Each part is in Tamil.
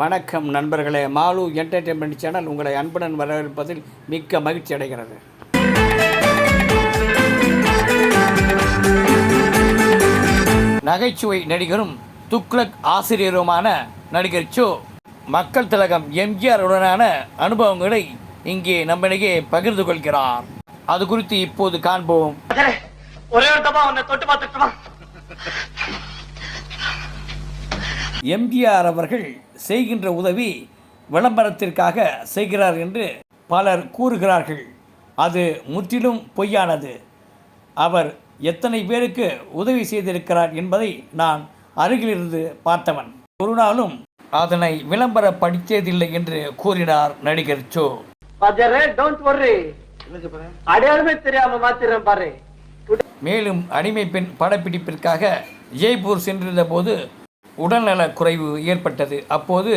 வணக்கம் நண்பர்களே. மாலு என்டர்டெயின்மெண்ட் சேனல் உங்களை அன்புடன் வரவேற்பதில் மிக்க மகிழ்ச்சி அடைகிறது. நகைச்சுவை நடிகரும் துக்ளக் ஆசிரியருமான நடிகர் சோ. மக்கள் திலகம் எம்ஜிஆர் உடனான அனுபவங்களை இங்கே நம்மிடையே பகிர்ந்து கொள்கிறார். அது குறித்து இப்போது காண்போம். ஒரே தொட்டு பார்த்துட்டுமா எம்ஜிஆர் அவர்கள் செய்கின்ற உதவி விளம்பரத்திற்காக செய்கிறார் என்று பலர் கூறுகிறார்கள். அது முற்றிலும் பொய்யானது. அவர் எத்தனை பேருக்கு உதவி செய்திருக்கிறார் என்பதை நான் அருகிலிருந்து பார்த்தவன். ஒரு நாளும் அதனை விளம்பரப்படுத்தியதில்லை என்று கூறினார் நடிகர் சோ பஜரே டோன்ட் worry. அடையாளமே தெரியாம மாத்திரம் பாரு. மேலும் அடிமை பெண் படப்பிடிப்பிற்காக ஜெய்ப்பூர் சென்றிருந்த போது உடல்நலக் குறைவு ஏற்பட்டது. அப்போது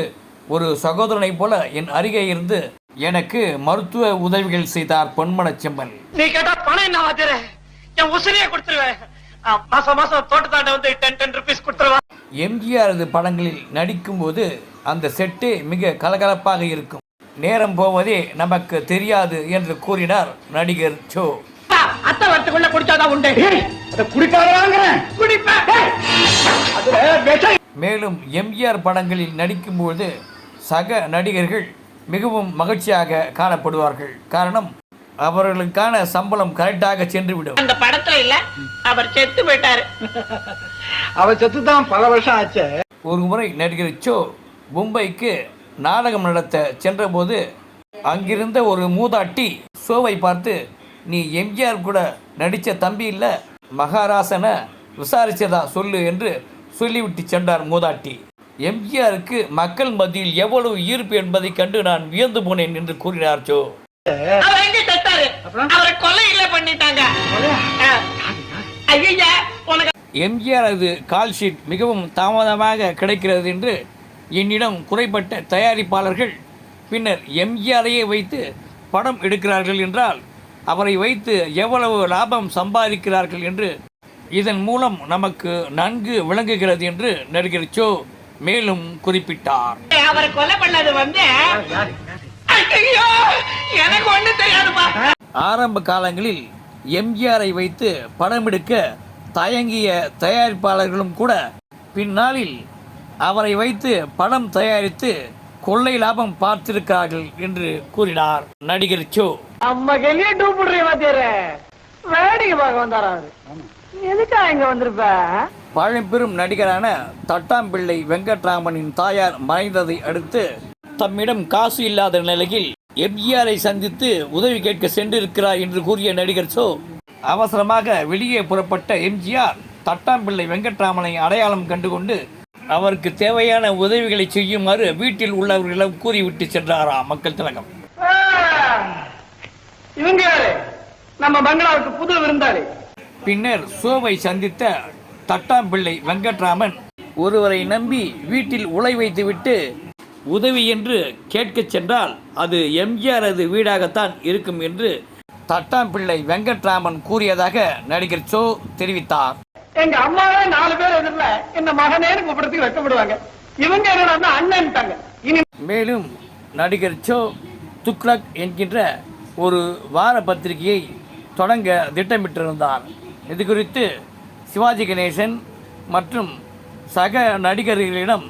ஒரு சகோதரனைப் போல என் அருகே இருந்து எனக்கு மருத்துவ உதவிகள் செய்தார் பொன்மனச் செம்மன் நீ கேட்டா பணம் என்ன வாத்தியரே என் உசிரியே கொடுத்துருவேன். மாசம் மாசம் தோட்டத்தாண்ட வந்து டென் டென் ருபீஸ் கொடுத்துருவா. எம்ஜிஆரது படங்களில் நடிக்கும்போது அந்த செட்டு மிக கலகலப்பாக இருக்கும். நேரம் போவதே நமக்கு தெரியாது என்று கூறினார் நடிகர் அத்தை வரத்துக்குள்ள குடிச்சாதான் உண்டு. அதை குடிப்பேன் மேலும் எம்ஜிஆர் படங்களில் நடிக்கும்போது சக நடிகர்கள் மிகவும் மகிழ்ச்சியாக காணப்படுவார்கள். காரணம் அவர்களுக்கான சம்பளம் கரெக்டாக சென்றுவிடும். அந்த படத்துல இல்ல அவர் செத்து போயிட்டாரு. அவ செத்து தான் பல வருஷம் ஆச்சு. ஒரு முறை நடிகர் சோ மும்பைக்கு நாடகம் நடத்த சென்றபோது அங்கிருந்த ஒரு மூதாட்டி ஷோவை பார்த்து நீ எம்ஜிஆர் கூட நடித்த தம்பி இல்லை மகாராசனை விசாரிச்சதா சொல்லு என்று சொல்லிவிட்டு சென்றார் மூதாட்டி. எம்ஜிஆருக்கு மக்கள் மத்தியில் எவ்வளவு ஈர்ப்பு என்பதை கண்டு நான் வியந்து போனேன் என்று கூறினார் சோ அவர் எங்க செத்தாரு? அவரை கொலை இல்ல பண்ணிட்டாங்க ஐயா உனக்கு எம்ஜிஆர் அது கால் ஷீட் மிகவும் தாமதமாக கிடைக்கிறது என்று என்னிடம் குறைப்பட்ட தயாரிப்பாளர்கள் பின்னர் எம்ஜிஆரையே வைத்து படம் எடுக்கிறார்கள் என்றால் அவரை வைத்து எவ்வளவு லாபம் சம்பாதிக்கிறார்கள் என்று இதன் மூலம் நமக்கு நன்கு விளங்குகிறது என்று நடிகர் சோ மேலும் குறிப்பிட்டார். அவரை கொலை பண்ணது வந்து எனக்கு ஒண்ணு தெரியாதுப்பா. ஆரம்ப காலங்களில் எம்ஜிஆரை வைத்து படம் எடுக்க தயங்கிய தயாரிப்பாளர்களும் கூட பின்னாளில் அவரை வைத்து படம் தயாரித்து கொள்ளை லாபம் பார்த்திருக்கிறார்கள் என்று கூறினார் நடிகர் சோ. நம்ம கெல்லியே டூப்பிடுறீ வாத்தியாரே வேடிக்கை பார்க்க வந்தாரா எதுக்கா இங்க வந்திருப்ப? பழம்பெரும் நடிகரான தட்டாம்பிள்ளை வெங்கட்ராமனின் தாயார் மறைந்ததை அடுத்து தம்மிடம் காசு இல்லாத நிலையில் எம்ஜிஆரை சந்தித்து உதவி கேட்க சென்றிருக்கிறார் என்று கூறிய நடிகர் சோ அவசரமாக வெளியே புறப்பட்ட எம்ஜிஆர் தட்டாம்பிள்ளை வெங்கட்ராமனை அடையாளம் கண்டுகொண்டு அவருக்கு தேவையான உதவிகளை செய்யுமாறு வீட்டில் உள்ளவர்களிடம் கூறிவிட்டு சென்றாராம் மக்கள் திலகம். நம்ம பங்களாவுக்கு புது விருந்தாளி. பின்னர் சோவை சந்தித்த தட்டாம்பிள்ளை வெங்கட்ராமன் ஒருவரை நம்பி வீட்டில் உலை வைத்துவிட்டு உதவி என்று கேட்கச் சென்றால் அது எம்ஜிஆரது வீடாகத்தான் இருக்கும் என்று தட்டாம்பிள்ளை வெங்கட்ராமன் கூறியதாக நடிகர் சோ தெரிவித்தார். எங்க அம்மாவே நாலு பேர் எதிரில என்ன மகனேன்னு கூப்பிடறதுக்கு வெக்கப்படுவாங்க இவங்க என்னடா அண்ணன்ட்டாங்க இனி மேலும் நடிகர் சோ துக்ளக் என்கின்ற ஒரு வார பத்திரிகையை தொடங்க திட்டமிட்டிருந்தார். இது குறித்து சிவாஜி கணேசன் மற்றும் சக நடிகர்களிடம்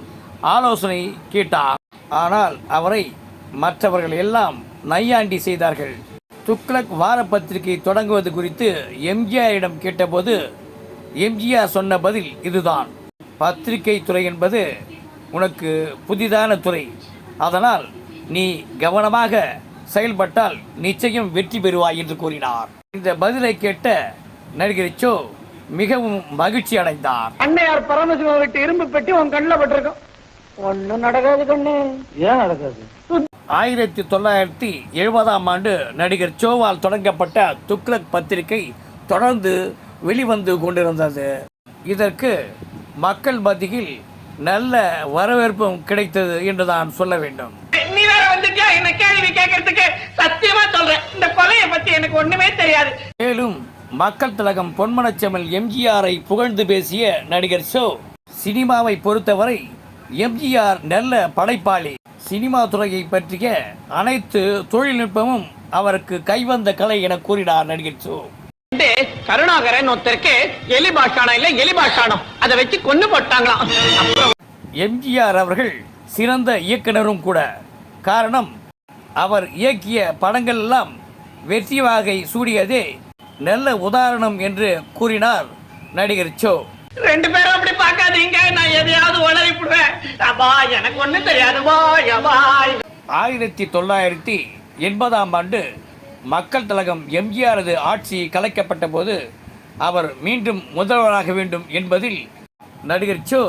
ஆலோசனை கேட்டார். ஆனால் அவரை மற்றவர்கள் எல்லாம் நையாண்டி செய்தார்கள். துக்ளக் வார பத்திரிகை தொடங்குவது குறித்து எம்ஜிஆரிடம் கேட்டபோது எம்ஜிஆர் சொன்ன பதில் இதுதான். பத்திரிகை துறை என்பது உனக்கு புதிதான துறை. அதனால் நீ கவனமாக செயல்பட்டால் நிச்சயம் வெற்றி பெறுவாய் என்று கூறினார். இந்த பதிலை கேட்ட நடிகர் சோ மிகவும் மகிழ்ச்சி அடைந்தார். அண்ணையார் பரமசிவம் விட்டு இரும்பு பெட்டி உன் கண்ணுல பட்டிருக்கும். ஒண்ணும் நடக்காது கண்ணு. ஏன் நடக்காது? ஆயிரத்தி தொள்ளாயிரத்தி எழுபதாம் ஆண்டு நடிகர் சோவால் தொடங்கப்பட்ட துக்ளக் பத்திரிகை தொடர்ந்து வெளிவந்து கொண்டிருந்தது. இதற்கு மக்கள் மத்தியில் நல்ல வரவேற்பும் கிடைத்தது என்று நான் சொல்ல வேண்டும். என்ன கேள்வி கேட்கறதுக்கு சத்தியமா சொல்றேன். இந்த கொலைய பத்தி எனக்கு ஒண்ணுமே தெரியாது. மேலும் மக்கள் திலகம் பொன்மனச்செம்மல் எம்ஜிஆரை புகழ்ந்து பேசிய நடிகர் ஷோ. சினிமாவை பொறுத்தவரை எம்ஜிஆர் நல்ல படைப்பாளி. சினிமா துறையை பற்றிய அனைத்து தொழில்நுட்பமும் அவருக்கு கைவந்த கலை என கூறினார் நடிகர் வந்து கருணாகரன் ஒருத்தருக்கு எலி பாஷாணம் இல்ல எலி பாஷாணம் அதை வச்சு கொண்டு போட்டாங்களாம். எம்ஜிஆர் அவர்கள் சிறந்த இயக்குனரும் கூட. காரணம் அவர் இயக்கிய படங்கள் எல்லாம் வெற்றி வாகை சூடியதே நல்ல உதாரணம் என்று கூறினார் நடிகர் சோ. ரெண்டு பேரும் அப்படி பார்க்காதீங்க நான் எதையாவது உளறி விடுவேன். அப்பா எனக்கு ஒண்ணும் தெரியாது பாய் அபாய் ஆயிரத்தி தொள்ளாயிரத்தி எண்பதாம் ஆண்டு மக்கள் திலகம் எம்ஜிஆரது ஆட்சி கலைக்கப்பட்ட போது அவர் மீண்டும் முதல்வராக வேண்டும் என்பதில் நடிகர் சோ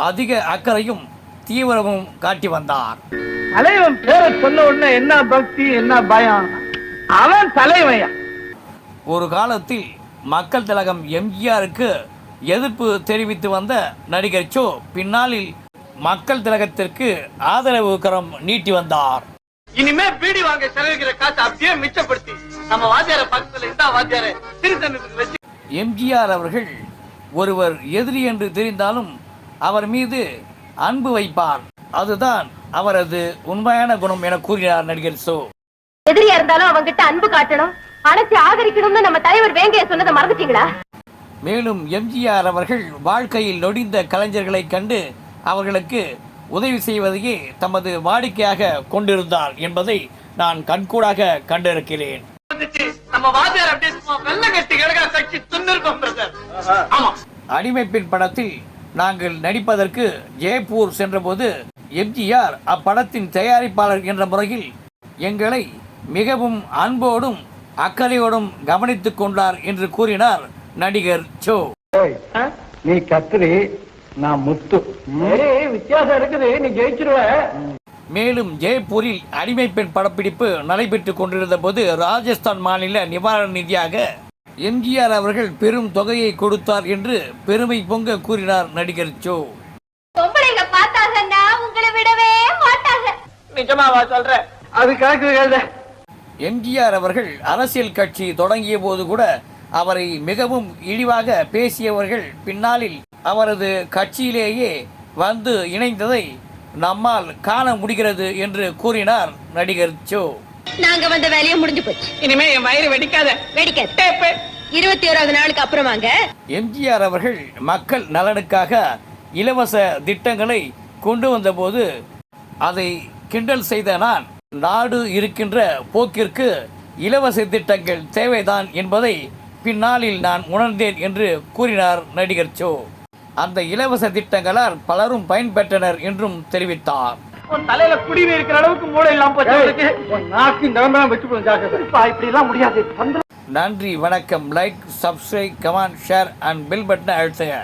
அதிக அக்கறையும் தீவிரமும் காட்டி வந்தார். தலைவன் பேரை சொன்ன உடனே என்ன பக்தி என்ன பயம்? அவன் தலைவன் ஒரு காலத்தில் மக்கள் திலகம் எம்ஜிஆருக்கு எதிர்ப்பு தெரிவித்து வந்த நடிகர் சோ பின்னாளில் மக்கள் திலகத்திற்கு ஆதரவு கரம் நீட்டி வந்தார். இனிமே பீடி வாங்க செலவிக்கிற காசு அப்படியே மிச்சப்படுத்தி நம்ம வாத்தியார பக்கத்துல இருந்தா வாத்தியார திருத்தணத்துக்கு வச்சு எம்ஜிஆர் அவர்கள் ஒருவர் எதிரி என்று தெரிந்தாலும் அவர் மீது அன்பு வைப்பார். அதுதான் அவரது உண்மையான குணம் என கூறினார் நடிகர் சோ. எதிரியா இருந்தாலும் அவங்கிட்ட அன்பு காட்டணும். அணைச்சு ஆதரிக்கணும்னு நம்ம தலைவர் வேங்கைய சொன்னதை மறந்துட்டீங்களா? மேலும் எம்ஜிஆர் அவர்கள் வாழ்க்கையில் நொடிந்த கலைஞர்களைக் கண்டு அவர்களுக்கு உதவி செய்வதையே தமது வாடிக்கையாக கொண்டிருந்தார் என்பதை நான் கண்கூடாக கண்டிருக்கிறேன். அடிமைப்பெண் படத்தில் நாங்கள் நடிப்பதற்கு ஜெய்ப்பூர் சென்றபோது எம்ஜிஆர் அப்படத்தின் தயாரிப்பாளர் என்ற முறையில் எங்களை மிகவும் அன்போடும் அக்கறையோடும் கவனித்துக் கொண்டார் என்று கூறினார் நடிகர் சோ நீ கத்திரி நான் முத்து. ஏய், வித்தியாசம் இருக்குது நீ ஜெயிச்சிருவ. மேலும் ஜெய்ப்பூரில் அடிமைப்பெண் படப்பிடிப்பு நடைபெற்றுக் கொண்டிருந்த போது ராஜஸ்தான் மாநில நிவாரண நிதியாக எம்ஜிஆர் அவர்கள் பெரும் தொகையை கொடுத்தார் என்று பெருமை பொங்க கூறினார் நடிகர் எழுத. எம்ஜிஆர் அவர்கள் அரசியல் கட்சி தொடங்கிய போது கூட அவரை மிகவும் இழிவாக பேசியவர்கள் பின்னாளில் அவரது கட்சியிலேயே வந்து இணைந்ததை நம்மால் காண முடிகிறது என்று கூறினார் நடிகர் சோ நாங்க வந்த வேலையும் முடிஞ்சு போச்சு. இனிமே என் வயிறு வெடிக்காத. வெடிக்காது. இருபத்தி ஓராவது நாளுக்கு அப்புறமாங்க. எம்ஜிஆர் அவர்கள் மக்கள் நலனுக்காக இலவச திட்டங்களை கொண்டு வந்தபோது அதை கிண்டல் செய்த நான் நாடு இருக்கின்ற போக்கிற்கு இலவச திட்டங்கள் தேவைதான் என்பதை பின்னாளில் நான் உணர்ந்தேன் என்று கூறினார் நடிகர் சோ அந்த இலவச திட்டங்களால் பலரும் பயன்பெற்றனர் என்றும் தெரிவித்தார். உன் தலையில குடிவி இருக்கிற அளவுக்கு மூளை இல்லாம போச்சு. நாக்கு இந்த வச்சு ஜாக்கிரதை. இப்ப இப்படி எல்லாம் முடியாது. நன்றி வணக்கம். Like subscribe comment share and bell பட்டனை அழுத்துங்க.